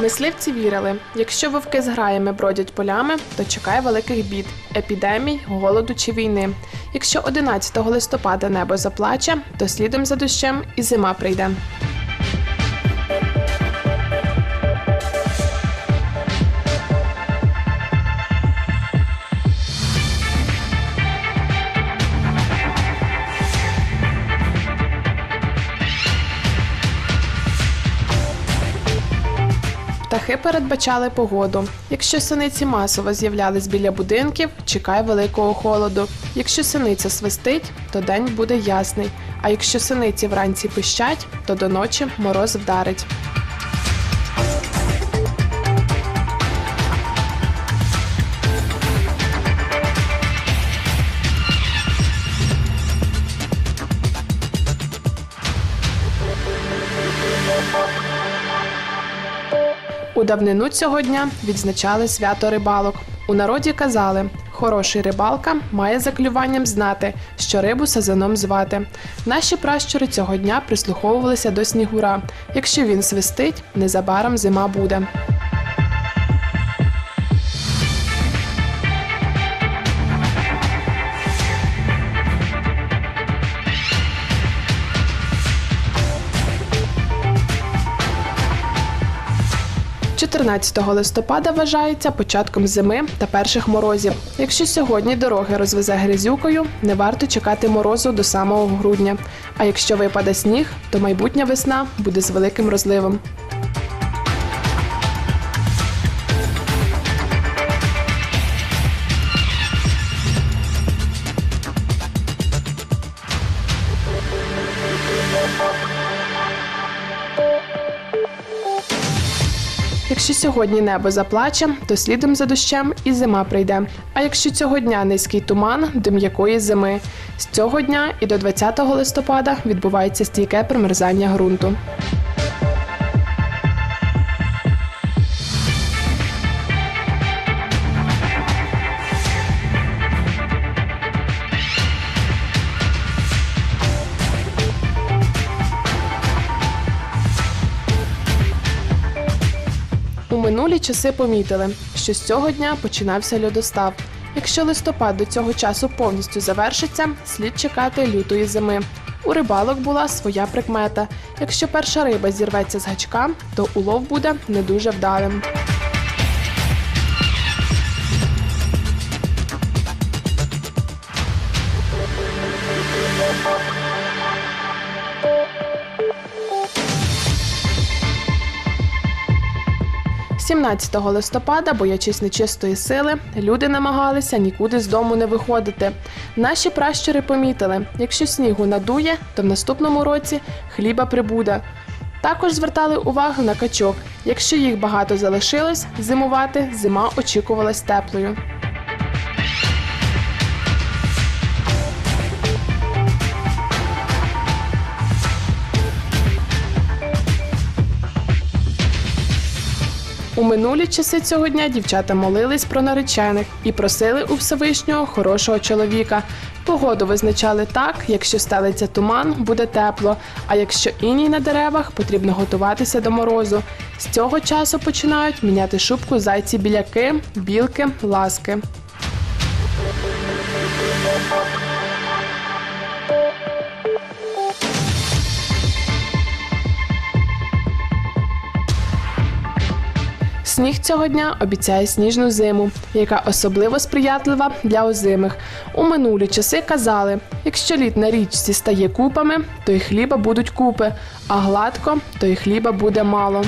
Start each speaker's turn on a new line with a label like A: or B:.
A: Мисливці вірили, якщо вовки з граями бродять полями, то чекає великих бід, епідемій, голоду чи війни. Якщо 11 листопада небо заплаче, то слідом за дощем і зима прийде. Птахи передбачали погоду. Якщо синиці масово з'являлись біля будинків, чекай великого холоду. Якщо синиця свистить, то день буде ясний. А якщо синиці вранці пищать, то до ночі мороз вдарить. У давнину цього дня відзначали свято рибалок. У народі казали, хороший рибалка має за клюванням знати, що рибу сазаном звати. Наші пращури цього дня прислуховувалися до снігура. Якщо він свистить, незабаром зима буде. – 14 листопада вважається початком зими та перших морозів. Якщо сьогодні дороги розвезе грязюкою, не варто чекати морозу до самого грудня. А якщо випаде сніг, то майбутня весна буде з великим розливом. Якщо сьогодні небо заплаче, то слідом за дощем і зима прийде. А якщо цього дня низький туман до м'якої зими, з цього дня і до 20 листопада відбувається стійке примерзання ґрунту. Минулі часи помітили, що з цього дня починався льодостав. Якщо листопад до цього часу повністю завершиться, слід чекати лютої зими. У рибалок була своя прикмета. Якщо перша риба зірветься з гачка, то улов буде не дуже вдалим. – 17 листопада, боячись нечистої сили, люди намагалися нікуди з дому не виходити. Наші пращури помітили, якщо снігу надує, то в наступному році хліба прибуде. Також звертали увагу на качок. Якщо їх багато залишилось, зимувати зима очікувалась теплою. У минулі часи цього дня дівчата молились про наречених і просили у Всевишнього хорошого чоловіка. Погоду визначали так: якщо стелиться туман, буде тепло. А якщо іній на деревах, потрібно готуватися до морозу. З цього часу починають міняти шубку зайці біляки, білки, ласки. Сніг цього дня обіцяє сніжну зиму, яка особливо сприятлива для озимих. У минулі часи казали: якщо лід на річці стає купами, то й хліба будуть купи, а гладко, то й хліба буде мало.